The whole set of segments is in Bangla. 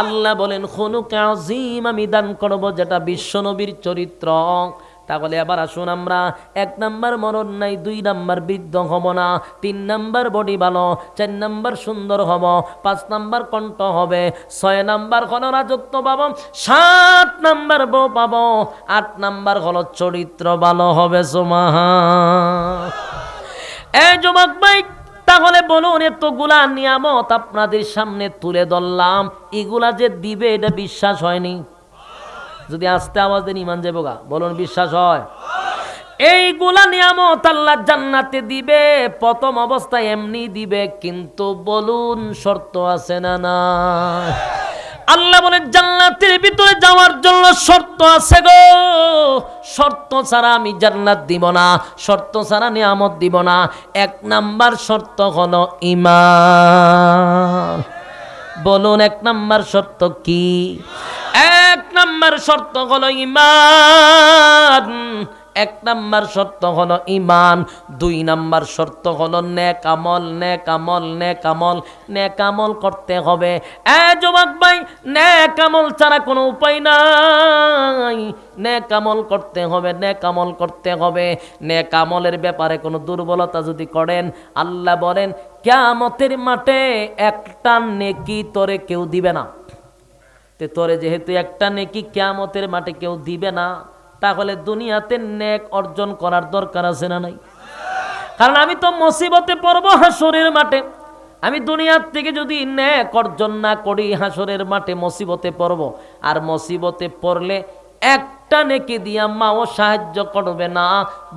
আল্লাহ বলেন খুলুক আজিম আমি দান করব, যেটা বিশ্বনবীর চরিত্র। তাহলে এবার আসুন আমরা, এক নাম্বার মরণ নাই, দুই নাম্বার বৃদ্ধ হব না, তিন নাম্বার বডি ভালো, চার নাম্বার সুন্দর হব, পাঁচ নাম্বার কণ্ঠ হবে, ছয় নাম্বার হলো রাজত্ব পাবো, সাত নাম্বার বউ পাব, আট নাম্বার হলো চরিত্র ভালো হবে সোমাহা এই যুবক ভাই তাহলে বলুন, এতগুলা নিয়ামত আপনাদের সামনে তুলে ধরলাম। এগুলা যে দিবে, এটা বিশ্বাস হয়নি। যদি আস্তে আওয়াজ দেন ইমান যাব গা। বলুন, বিশ্বাস হয়? এইগুলা নিয়ামত আল্লাহ জান্নাতে দিবে, প্রথম অবস্থায় এমনি দিবে, কিন্তু বলুন, শর্ত আছে না না আল্লাহ বলে, জান্নাতের ভিতরে যাওয়ার জন্য শর্ত আছে গো। শর্ত ছাড়া আমি জান্নাত দিব না, শর্ত ছাড়া নিয়ামত দিব না। এক নাম্বার শর্ত হলো ইমান বলুন, এক নাম্বার শর্ত কি? এক নাম্বার শর্ত হলো ইমান এক নাম্বার শর্ত হলো ইমান দুই নাম্বার শর্ত হলো নেক আমল নেক আমল নেক আমল নেক আমল করতে হবে। এ যুবক ভাই, নেক ছাড়া কোনো উপায় নাই। নেক আমল করতে হবে, নেক আমল করতে হবে। নেক আমলের ব্যাপারে কোনো দুর্বলতা যদি করেন, আল্লাহ বলেন, কেয়ামতের মাঠে একটা নেকি তোরে কেউ দিবে না। তে তোরে যেহেতু একটা নেকি কেয়ামতের মাঠে কেউ দিবে না তাহলে দুনিয়াতে নেক অর্জন করার দরকার আছে না নাই? কারণ আমি তো মুসিবতে পড়ব হাসরের মাঠে। আমি দুনিয়ার থেকে যদি নেক অর্জন না করি হাসরের মাঠে মুসিবতে পড়ব। আর মুসিবতে পড়লে একটা নেকি দিয়া মাও সাহায্য করবে না,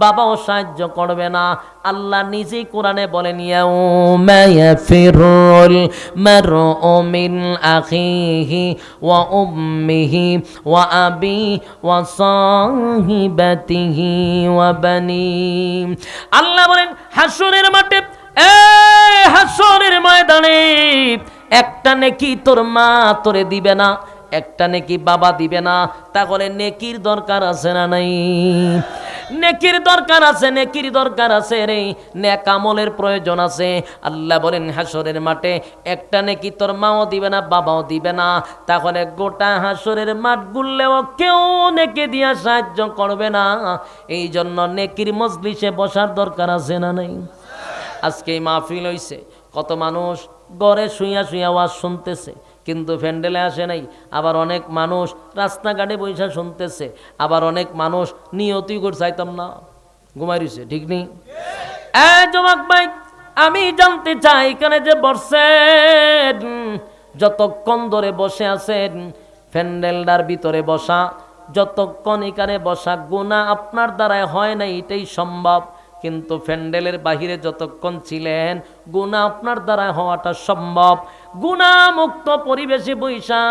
বাবাও সাহায্য করবে না। আল্লাহ নিজেই কোরআনে বলেন ওয়া আল্লাহ বলেন, হাসরের মাঠে এ ময়দানে একটা নেকি তোর মা তোরে দিবে না একটা নেকি বাবা দিবে না। তাহলে নেকির দরকার আছে না নাই? নেকির দরকার আছে, নেকির দরকার আছে রে। নেক আমলের প্রয়োজন আছে। আল্লাহ বলেন, হাসরের মাঠে একটা নেকি তোর মাও দিবে না, বাবাও দিবে না। তাহলে গোটা হাসরের মাঠ গুললেও কেউ নেকে দিয়া সাহায্য করবে না। এই জন্য নেকির মজলিসে বসার দরকার আছে না নাই? আজকে মাহফিল হইছে। কত মানুষ গড়ে শুইয়া শুইয়া ওয়াজ শুনতেছে। কিন্তু ফ্যান্ডেলে আসে নাই। আবার অনেক মানুষ রাস্তাঘাটে বৈশা শুনতেছে। আবার অনেক মানুষ নিয়তি করে চাইতাম না। ঘুমাই রয়েছে ঠিক নেই? ভাই, আমি জানতে চাই, এখানে যে বসছেন, যতক্ষণ ধরে বসে আছেন ফ্যান্ডেলটার ভিতরে বসা, যতক্ষণ এখানে বসা গুণা আপনার দ্বারায় হয় না, এটাই সম্ভব। কিন্তু ফ্যান্ডেলের বাহিরে যতক্ষণ ছিলেন গুণা আপনার দ্বারা হওয়াটা সম্ভব। গুণামুক্ত পরিবেশে বৈশা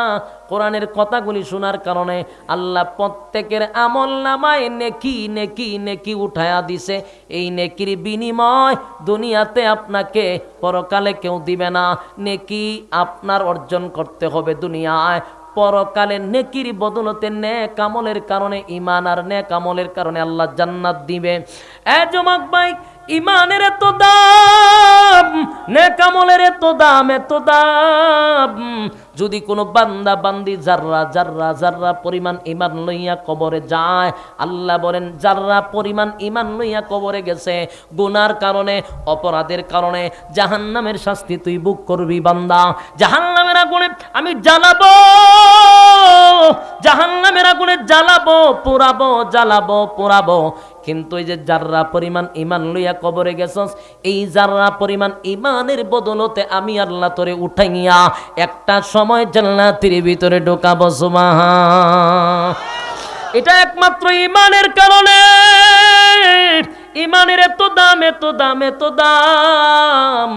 কোরআনের কথাগুলি শোনার কারণে আল্লাহ প্রত্যেকের আমল নামায় নেকি নেকি নেকি উঠায়া দিছে। এই নেকির বিনিময় দুনিয়াতে আপনাকে পরকালে কেউ দিবে না। নেকি আপনার অর্জন করতে হবে দুনিয়ায়। পরকালে নেকির বদলতে নেক আমলের কারণে ইমান আর নেক আমলের কারণে আল্লাহ জান্নাত দিবে। এ জমাক ভাই ইমানের এত দাম নেক আমলের এত দাম এত দাম। যদি কোনো বান্দা বান্দি জাররা জাররা জাররা পরিমাণ ইমান লইয়া কবরে যায়, আল্লাহ বলেন জাররা পরিমাণ ইমান লইয়া কবরে গেছে, গুনার কারণে, অপরাধের কারণে, জাহান্নামের শাস্তি তুই বুক করবি বান্দা। জাহান্নামের আগুনে আমি জ্বালাবো, জাহান্নামের আগুনে জ্বালাবো, পোড়াবো জ্বালাবো, পোড়াবো। কিন্তু এই যে যাররা পরিমাণ ইমান লইয়া কবরে গেছস, এই যাররা পরিমাণ ইমানের বদলতে আমি আল্লাহ তোরে উঠাইয়া একটা সময় জান্নাতের ভিতরে ঢোকাবো সুমাহ এটা একমাত্র ইমানের কারণে। ইমানের এত দাম এত দাম এত দাম।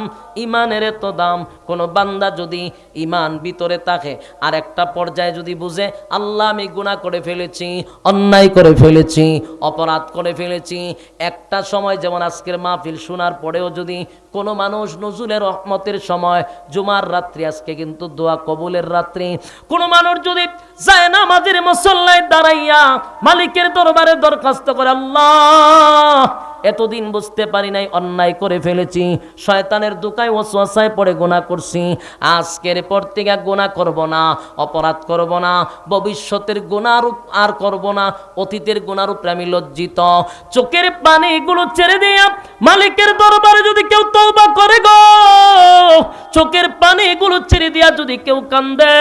ইমানের এত দাম। কোনো বান্দা যদি ইমান ভিতরে থাকে আর একটা পর্যায়ে যদি বুঝে, আল্লাহ আমি গুণা করে ফেলেছি, অন্যায় করে ফেলেছি, অপরাধ করে ফেলেছি, একটা সময় যেমন আজকের মাহফিল শোনার পরেও যদি কোনো মানুষ নজরুলের রহমতের সময়, জুমার রাত্রি, আজকে কিন্তু দোয়া কবুলের রাত্রি, কোনো মানুষ যদি যায় না আমাদের মুসল্লায় দাঁড়াইয়া মালিকের দরবারে দরখাস্ত করে, আল্লাহ এতদিন বুঝতে পারি নাই, অন্যায় করে ফেলেছি। শয়তানের দুকায় ওসওয়াসায় পড়ে গোনা করছি। আজকের পর থেকে গোনা করব না, অপরাধ করব না, ভবিষ্যতের গুণারূপ আর করব না, অতীতের গুণারূপ আমি লজ্জিত। চোখের পানি এগুলো ছেড়ে দিয়া মালিকের দরবারে যদি কেউ তওবা করে গো, চোখের পানি এগুলো ছেড়ে দিয়া যদি কেউ কান্দে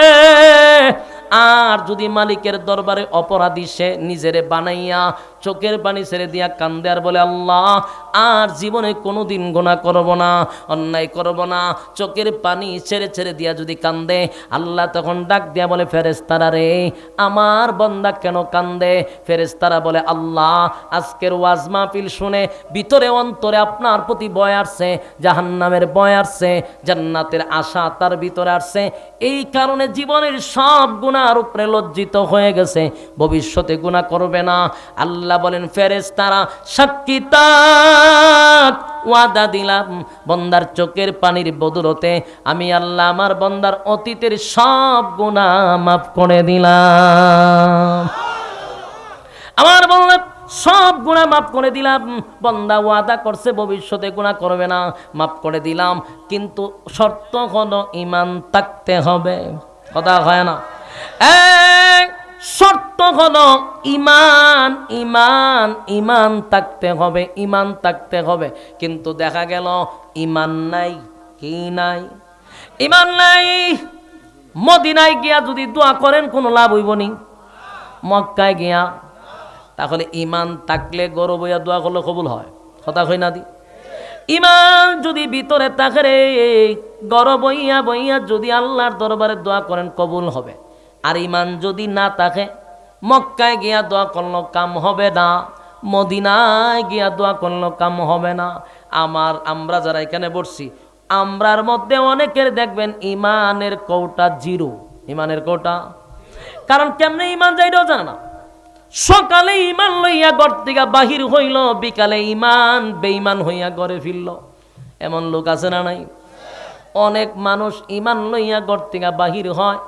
আর যদি মালিকের দরবারে অপরাধী সে নিজেরে বানাইয়া চোখের পানি ছেড়ে দিয়া কান্দে আর বলে, আল্লাহ আর জীবনে কোনো দিন গোনা করব না, অন্যায় করব না। চোখের পানি ছেড়ে ছেড়ে দিয়া যদি কান্দে, আল্লাহ তখন ডাক দিয়া বলে ফেরেস্তারা রে, আমার বন্দা কেন কান্দে? ফেরেস্তারা বলে, আল্লাহ, আজকের ওয়াজ মাহফিল শুনে ভিতরে অন্তরে আপনার প্রতি বয় আসছে, জাহান্নামের বয় আসছে, জান্নাতের আশা তার ভিতরে আসছে। এই কারণে জীবনের সব গুণার উপরে লজ্জিত হয়ে গেছে, ভবিষ্যতে গুণা করবে না। আল্লাহ বলেন ফেরেস তারা সাক্ষী তাক ওয়াদা দিলাম, বন্দার চোখের পানির বদলতে আমি আল্লাহ আমার বন্দার অতীতের সব গুণা মাফ করে দিলাম। আমার বললাম সব গুণা মাফ করে দিলাম। বন্দা ওয়াদা করছে, ভবিষ্যতে গুণা করবে না, মাফ করে দিলাম। কিন্তু শর্ত হলো ইমান থাকতে হবে। কথা হয় না। এক শর্ত হলো ইমান ইমান ইমান থাকতে হবে, ইমান থাকতে হবে। কিন্তু দেখা গেল ইমান নাই, কি নাই? ইমান নাই, মদিনায় গিয়া যদি দোয়া করেন, কোনো লাভ হইব নি? মক্কায় গিয়া। তাহলে ইমান থাকলে গরব হইয়া দোয়া করলে কবুল হয়। কথা হয় না দি? ইমান যদি ভিতরে থাকে রে, গরব বইয়া বইয়া যদি আল্লাহর দরবারে দোয়া করেন, কবুল হবে। আর ইমান যদি না থাকে, মক্কায় গিয়া দোয়া করল কাম হবে না, মদিনায় গিয়া দোয়া করল কাম হবে না। আমার, আমরা যারা এখানে বসছি, আমরার মধ্যে অনেকের দেখবেন ইমানের কৌটা জিরো। ইমানের কৌটা? কারণ কেমনে ইমান যাইটাও জানে না। সকালে ইমান লইয়া ঘর থেকে বাহির হইল, বিকালে ইমান বেইমান হইয়া ঘরে ফিরল। এমন লোক আছে না নাই? অনেক মানুষ ইমান লইয়া ঘর থেকে বাহির হয়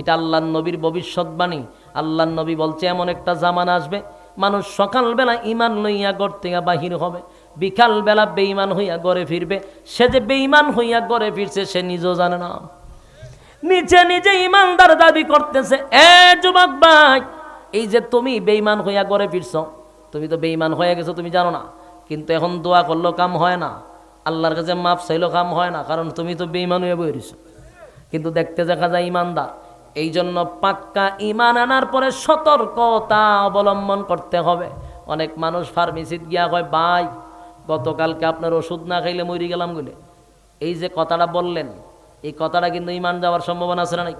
এটা আল্লাহ নবীর ভবিষ্যৎবাণী। আল্লাহ নবী বলছে, এমন একটা জামান আসবে, মানুষ সকালবেলা ইমান লইয়া ঘর থেকে বাহির হবে, বিকালবেলা বেইমান হইয়া গড়ে ফিরবে। সে যে বেইমান হইয়া ঘরে ফিরছে, সে নিজেও জানে না। নিচে নিজে ইমানদার দাবি করতেছে, এ যুবক ভাই, এই যে তুমি বেইমান হইয়া গড়ে ফিরছ, তুমি তো বেইমান হয়ে গেছো, তুমি জানো না। কিন্তু এখন দোয়া করলেও কাম হয় না। আল্লাহর কাছে মাপ চাইলেও কাম হয় না, কারণ তুমি তো বেইমান হয়ে বইরিছ কিন্তু দেখতে দেখা যায় ইমানদার এই জন্য পাক্কা ইমান আনার পরে সতর্কতা অবলম্বন করতে হবে। অনেক মানুষ ফার্মেসিত গিয়া হয় ভাই, গতকালকে আপনার ওষুধ না খাইলে মরি গেলাম বলে এই যে কথাটা বললেন, এই কথাটা কিন্তু ইমান যাওয়ার সম্ভাবনা আছে না নাই?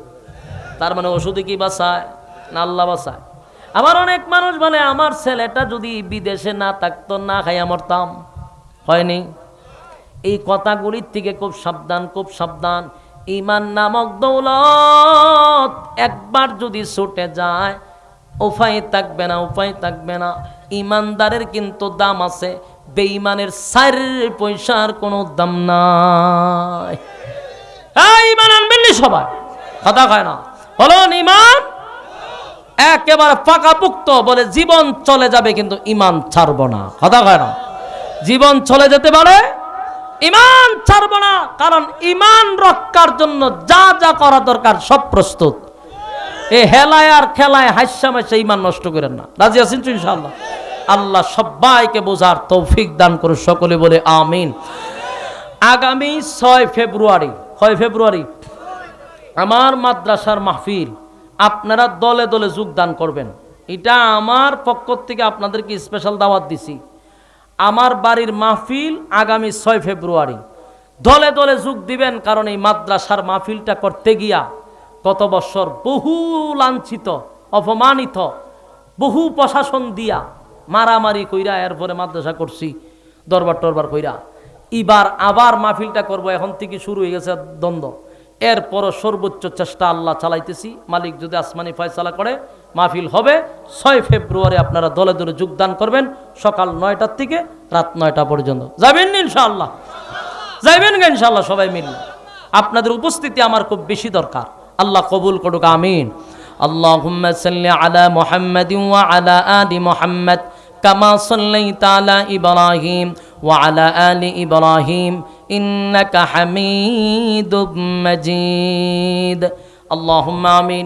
তার মানে ওষুধে কি বাসায় না আল্লাহ বাঁচায়। আবার অনেক মানুষ বলে, আমার ছেলেটা যদি বিদেশে না থাকতো, না খাইয়া মরতাম। হয়নি। এই কথাগুলির থেকে খুব সাবধান খুব সাবধান। ইমান নামক দৌলত একবার যদি ছুটে যায় উপায় থাকবে না উপায় থাকবে না। ইমানদারের কিন্তু দাম আছে, বেঈমানের সার পয়সার কোনো দাম নাই। হ্যাঁ ইমান আনবেননি সবাই, কথা খায় না। বলো ইমান একেবারে পাকাপুক্ত বলে জীবন চলে যাবে কিন্তু ইমান ছাড়ব না, কথা কয় না। জীবন চলে যেতে পারে ইমান ছাড়ব না, কারণ ইমান রক্ষার জন্য যা যা করা দরকার সব প্রস্তুত। এ হেলায় আর খেলায় হাস্যামাশা ইমান নষ্ট করেন না। রাজি আছেন তো ইনশাআল্লাহ? আল্লাহ সবাইকে বোঝার তৌফিক দান করে সকলে বলে আমিন। আগামী ছয় ফেব্রুয়ারি ছয় ফেব্রুয়ারি? আমার মাদ্রাসার মাহফিল, আপনারা দলে দলে যোগদান করবেন। এটা আমার পক্ষ থেকে আপনাদেরকে স্পেশাল দাওয়াত দিছি। আমার বাড়ির মাহফিল আগামী ছয় ফেব্রুয়ারি। দলে দলে যোগ দিবেন, কারণ এই মাদ্রাসার মাহফিলটা করতে গিয়া গত বছর বহু লাঞ্ছিত, অপমানিত, বহু প্রশাসন দিয়া মারামারি কইরা এরপরে মাদ্রাসা করছি, দরবার টরবার কইরা। এবার আবার মাহফিলটা করব, এখন থেকে শুরু হয়ে গেছে দ্বন্দ্ব। এরপরও সর্বোচ্চ চেষ্টা আল্লাহ চালাইতেছি, মালিক যদি আসমানি ফয়সালা করে মাহফিল হবে ছয় ফেব্রুয়ারি আপনারা দলে দলে যোগদান করবেন সকাল নয়টার থেকে রাত নয়টা পর্যন্ত যাবেন না ইনশাআল্লাহ যাইবেন না ইনশাআল্লাহ সবাই মিললে আপনাদের উপস্থিতি আমার খুব বেশি দরকার আল্লাহ কবুল করুক আমিন اللهم صل على محمد وعلى آل محمد كما صليت على إبراهيم وعلى آل إبراهيم إنك حميد مجيد اللهم آمين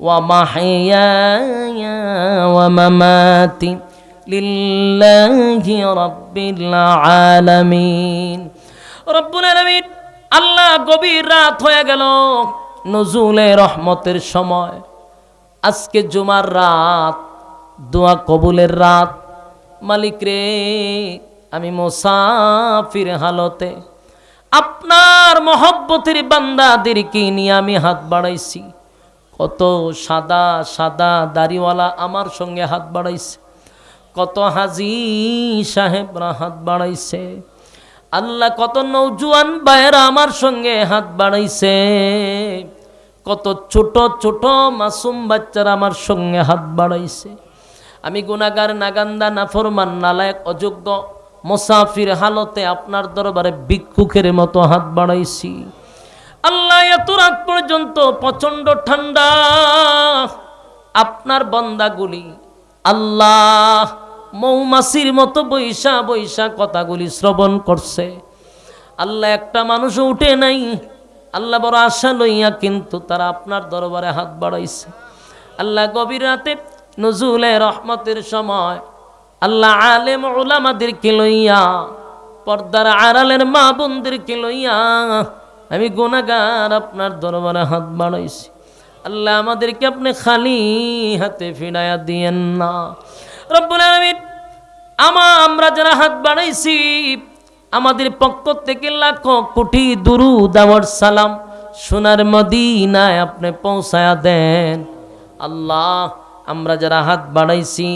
ومحياي ومماتي لله رب العالمين رب العالمين আল্লাহ গভীর রাত হয়ে গেল নজুলে রহমতের সময় আজকে জুমার রাত দোয়া কবুলের রাত মালিক রে আমি মোসাফির হালতে আপনার মহব্বতের বান্দাদেরকে নিয়ে আমি হাত বাড়াইছি কত সাদা সাদা দাড়িওয়ালা আমার সঙ্গে হাত বাড়াইছে। কত হাজি সাহেবরা হাত বাড়াইছে। আল্লাহ কত নৌজুয়ান বায়েরা আমার সঙ্গে হাত বাড়াইছে। কত ছোট ছোট মাসুম বাচ্চারা আমার সঙ্গে হাত বাড়াইছে। আমি গুনাগার নাগান্দা, নাফরমান, নালায়ক, অযোগ্য, মোসাফির হালতে আপনার দরবারে ভিক্ষুকের মতো হাত বাড়াইছি। আল্লাহ এত রাত পর্যন্ত প্রচণ্ড ঠান্ডা। আপনার বন্দাগুলি আল্লাহ মৌমাছির মতো বৈশা বৈশা কথাগুলি শ্রবণ করছে। আল্লাহ একটা মানুষও উঠে নাই। আল্লাহ বড় আশা লইয়া কিন্তু তারা আপনার দরবারে হাত বাড়াইছে। আল্লাহ গভীর রাতে নজুলে রহমতের সময় আল্লাহ আলেম ওলামাদেরকে লইয়া, পর্দার আড়ালের মা বোনদেরকে লইয়া আমি গোনাগার আপনার দরবারে হাত বাড়াইছি। আল্লাহ আমাদেরকে আপনি খালি হাতে ফিরাইয়া দিয়েন না। রব্বুল আলামিন, আমা আমরা যারা হাত বাড়াইছি, আমাদের পক্ষ থেকে লাখো কোটি দুরু দাওয়ার সালাম সোনার মদিনায় আপনি পৌঁছায়া দেন। আল্লাহ, আমরা যারা হাত বাড়াইছি,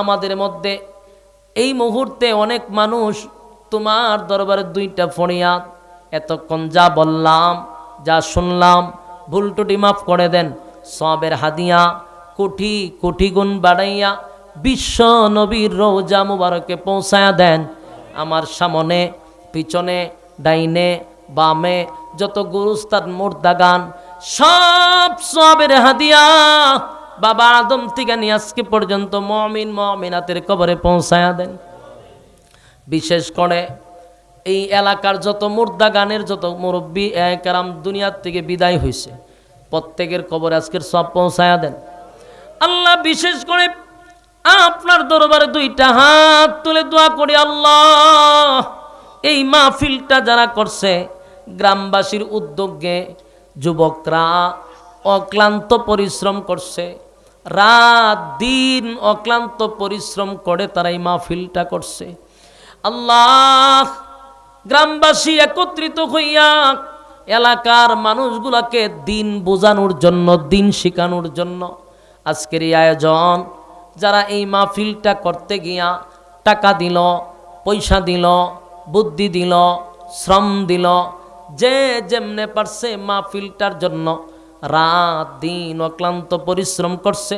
আমাদের মধ্যে এই মুহূর্তে অনেক মানুষ তোমার দরবারে দুইটা ফড়িয়াত এতক্ষণ যা বললাম, যা শুনলাম, ভুল টুটি মাফ করে দেন। সবের হাদিয়া, কোটি কোটি গুণ বাড়াইয়া বিশ্ব নবীর রোজা মুবারকে পৌঁছায়া দেন। আমার সামনে, পিছনে, ডাইনে, বামে, যত গুরুস্তাদ, মুর্দাগান, সব সবের হাদিয়া বাবা আদম থেকে নিয়ে আজকে পর্যন্ত মমিন, মমিনাতের কবরে পৌঁছায়া দেন। বিশেষ করে এই এলাকার যত মুর্দা গানের যত মুরব্বী কারাম দুনিয়ার থেকে বিদায় হয়েছে প্রত্যেকের কবরে আজকের সব পৌঁছায়া দেন। আল্লাহ বিশেষ করে আপনার দরবারে দুইটা হাত তুলে দোয়া করি, আল্লাহ, এই মাহফিলটা যারা করছে, গ্রামবাসীর উদ্যোগে যুবকরা অক্লান্ত পরিশ্রম করছে। রাত দিন অক্লান্ত পরিশ্রম করে তারা এই মাহফিলটা করছে। আল্লাহ গ্রামবাসী একত্রিত হইয়া এলাকার মানুষগুলাকে দিন বোঝানোর জন্য, দিন শেখানোর জন্য আজকের এই আয়োজন। যারা এই মাহফিলটা করতে গিয়া টাকা দিল, পয়সা দিল, বুদ্ধি দিল, শ্রম দিল, যে যেমনে পারছে মাহফিলটার জন্য রাত দিন অক্লান্ত পরিশ্রম করছে,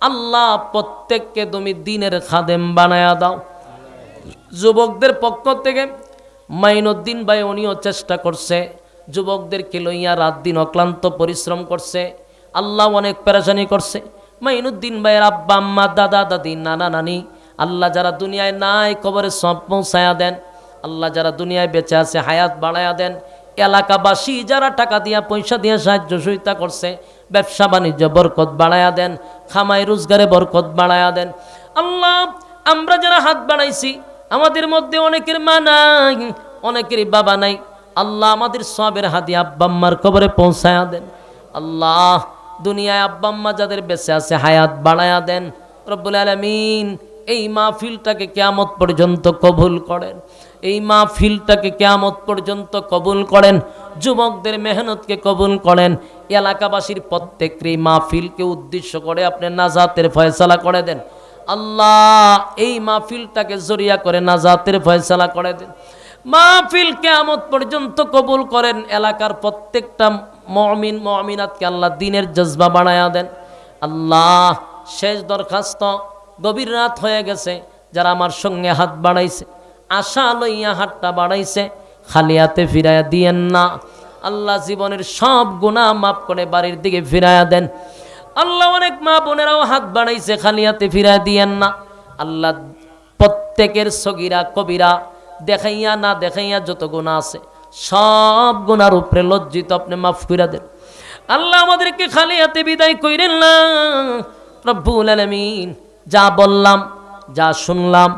আল্লাহ প্রত্যেককে তুমি দিনের খাদেম বানায়া দাও। যুবকদের পক্ষ থেকে মাইনুদ্দিন ভাই উনিও চেষ্টা করছে, যুবকদেরকে লইয়া রাত দিন অক্লান্ত পরিশ্রম করছে, আল্লাহ অনেক পেরেশানি করছে। মাইনুদ্দিন ভাইয়ের আব্বা, আম্মা, দাদা, দাদি, নানা, নানি, আল্লাহ যারা দুনিয়ায় নাই কবরে সব পৌঁছায়া দেন, আল্লাহ যারা দুনিয়ায় বেঁচে আছে হায়াত বাড়ায়া দেন, এলাকাবাসী যারা টাকা দিয়া, পয়সা দিয়ে সাহায্য সহিতা করছে, ব্যবসা বাণিজ্য বরকত বাড়ায়া দেন খামাই রোজগারে বরকত বাড়ায়া দেন। আল্লাহ, আমরা যারা হাত বাড়াইছি আমাদের মধ্যে অনেকের মা নাই অনেকেরই বাবা নাই। আল্লাহ আমাদের সবের হাতি আব্বাম্মার কবরে পৌঁছায়া দেন। আল্লাহ দুনিয়ায় আব্বাম্মা যাদের বেঁচে আছে হায়াত বাড়ায়া দেন। রব্বুল আলমিন এই মাহফিলটাকে কেয়ামত পর্যন্ত কবুল করেন। এই মাহফিলটাকে কেয়ামত পর্যন্ত কবুল করেন। যুবকদের মেহনতকে কবুল করেন। এলাকাবাসীর প্রত্যেকের এই মাহফিলকে উদ্দেশ্য করে আপনি নাজাতের ফয়সালা করে দেন। আল্লাহ, এই মাহফিলটাকে জরিয়া করে নাজাতের ফয়সালা করে দেন। মাহফিল কেয়ামত পর্যন্ত কবুল করেন এলাকার প্রত্যেকটা মমিন, মমিনাতকে আল্লাহ দিনের জজবা বানায়া দেন। আল্লাহ, শেষ দরখাস্ত গভীর রাত হয়ে গেছে, যারা আমার সঙ্গে হাত বাড়াইছে, আশা লইয়া হাতটা বাড়াইছে, খালি হাতে ফিরাইয়া দিয়েন না। আল্লাহ জীবনের সব গুণা মাফ করে বাড়ির দিকে ফিরাইয়া দেন। আল্লাহ অনেক মা বোনেরাও হাত বাড়াইছে, খালি হাতে ফিরাইয়া দিয়েন না। আল্লাহ প্রত্যেকের সগিরা, কবিরা, দেখাইয়া না দেখাইয়া যত গুণা আছে, সব গুণার উপরে লজ্জিত, আপনি মাফ করে দেন। আল্লাহ আমাদেরকে খালি হাতে বিদায় কইরেন না। রব্বুল আলামিন, যা বললাম, যা শুনলাম,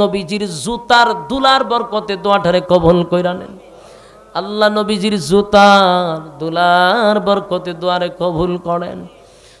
নবীজির জুতার দুলার বরকতে দোয়াঠারে কবল কইরা নেন। আল্লাহ নবীজির জুতার দুলার বরকতে দোয়ারে কবুল করেন।